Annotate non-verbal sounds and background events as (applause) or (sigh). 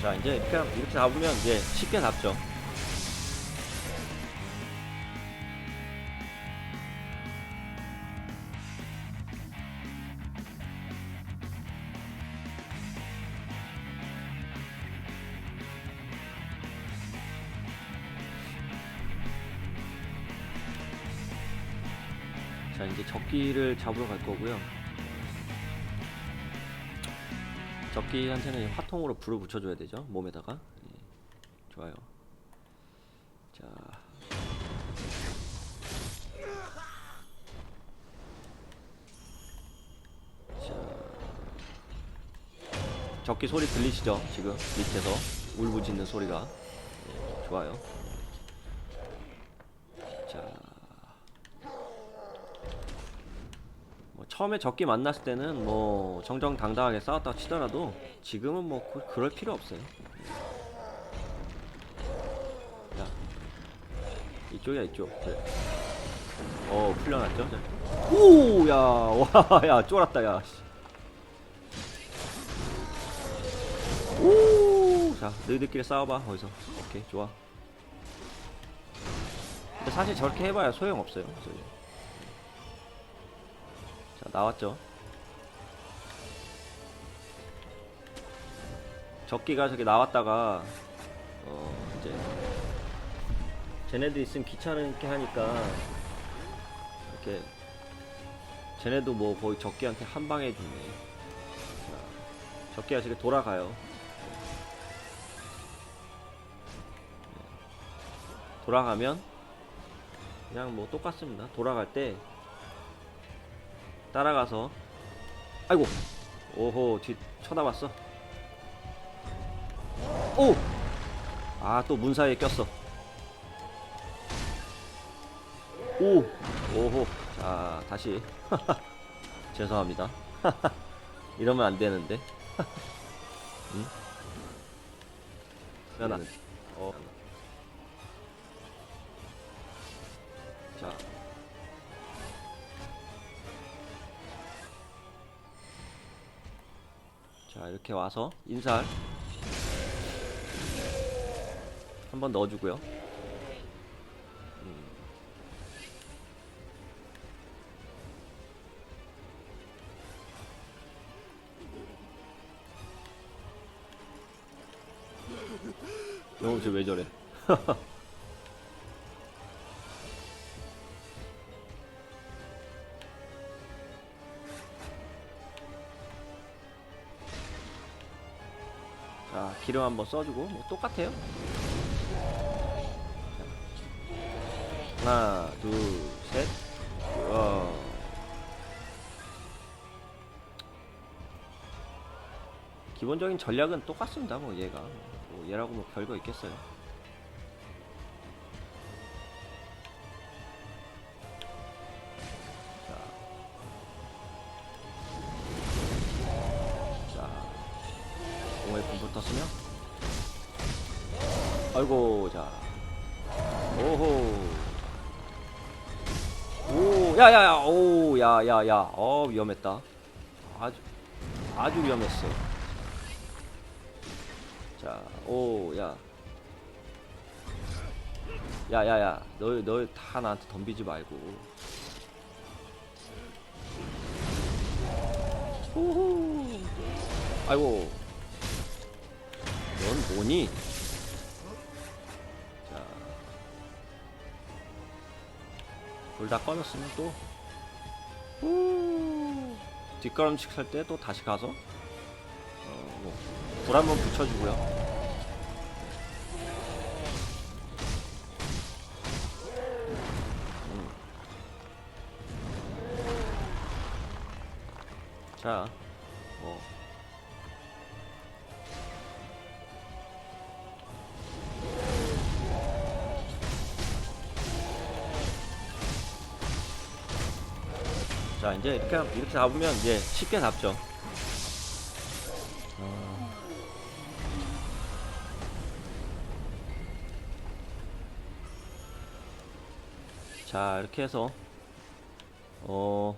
자 이제 이렇게, 이렇게 잡으면 이제 쉽게 잡죠. 자 이제 적기를 잡으러 갈 거고요 적기한테는 화통으로 불을 붙여줘야 되죠 몸에다가. 예, 좋아요. 자. 자. 적기 소리 들리시죠 지금 밑에서 울부짖는 소리가. 예, 좋아요 자 뭐 처음에 적기 만났을 때는 뭐 정정당당하게 싸웠다 치더라도 지금은 뭐 그, 그럴 필요 없어요. 야 이쪽이야 이쪽. 그래. 어 풀려났죠? 자. 오, 야, 와, (laughs) 야, 쫄았다, 야. 씨. 오, 자, 너희들끼리 싸워봐, 거기서. 오케이, 좋아. 근데 사실 저렇게 해봐야 소용 없어요. 그래서 자 나왔죠? 적기가 저기 나왔다가 어 이제 쟤네들 있으면 귀찮게 하니까 이렇게 쟤네도 뭐 거의 적기한테 한 방에 해주네. 자, 적기가 저기 돌아가요. 네. 돌아가면 그냥 뭐 똑같습니다. 돌아갈 때 따라가서. 아이고. 오호 뒤 쳐다봤어. 오! 아 또 문 사이에 꼈어. 오! 오호. 자 다시. (laughs) 죄송합니다. (laughs) 이러면 안 되는데. (laughs) 응? 연아 어. 자 자 이렇게 와서 인살 한 번 넣어주고요. 음. 영웅 쟤왜 저래? (laughs) 자 기름 한번 써주고 뭐 똑같아요. 하나, 둘, 셋. 어. 기본적인 전략은 똑같습니다. 뭐 얘가 뭐 얘라고 뭐 별거 있겠어요. 공에 불 붙었으면, 아이고, 자, 오호. 오, 야야야, 오, 야야야, 어 위험했다. 아주 아주 위험했어. 자, 오, 야, 야야야, 너너다 나한테 덤비지 말고. 호호. 아이고, 넌 뭐니? 자. 불 다 꺼졌으면 또 후, 뒷걸음질 할 때 또 다시 가서 어, 뭐, 불 한번 붙여주고요. 음. 자, 뭐 자 이제 이렇게 이렇게 잡으면 이제 쉽게 잡죠. 어. 자 이렇게 해서 어